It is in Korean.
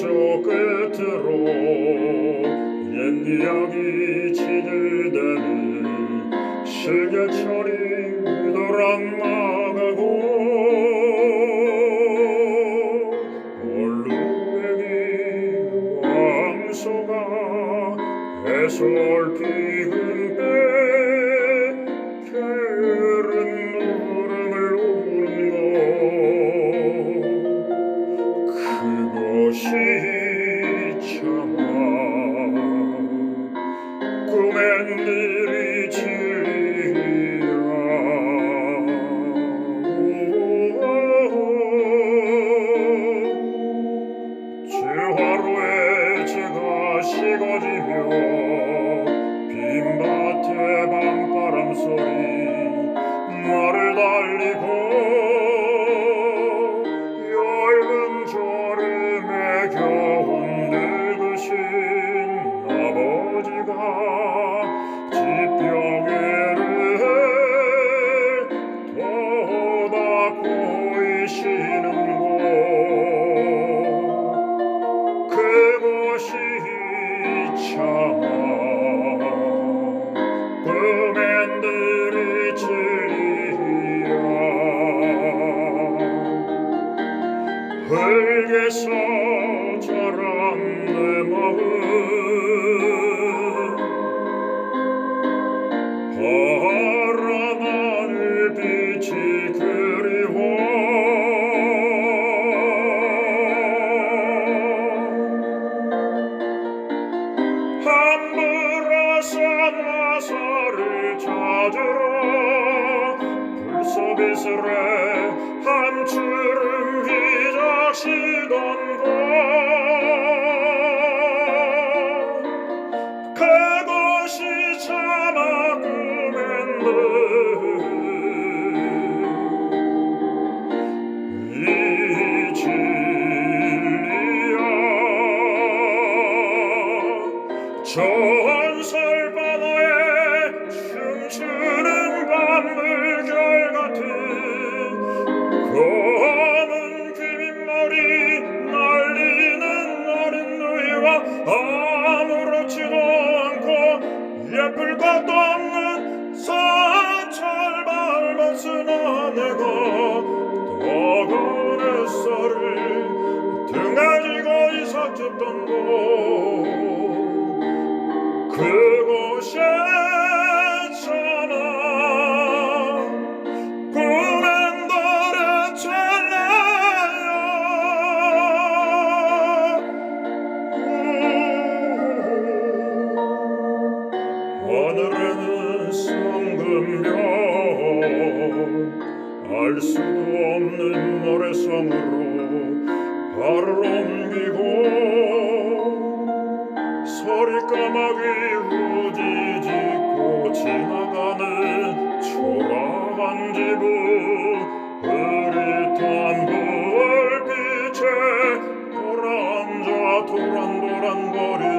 저 끝으로 옛 이야기 지들대는 실개철이 무도랑망하고 얼룩배기 왕소가 해솔 피그 주하루에 지가 식어지며 빈밭에 밤바람 소리 나를 달리고 보이시는 곳 그곳이 참아 꿈엔들이 진리야 흙에서 자란 내 마음 불소비스레 한주름 휘적시던 곳 않고 예쁠 것도 하늘에는 성금별 알 수도 없는 모래성으로 발을 옮기고 서리 까마귀 후지짓고 지나가는 초라한 지붕 흐릿한 불빛에 돌아앉아 도란도란 거리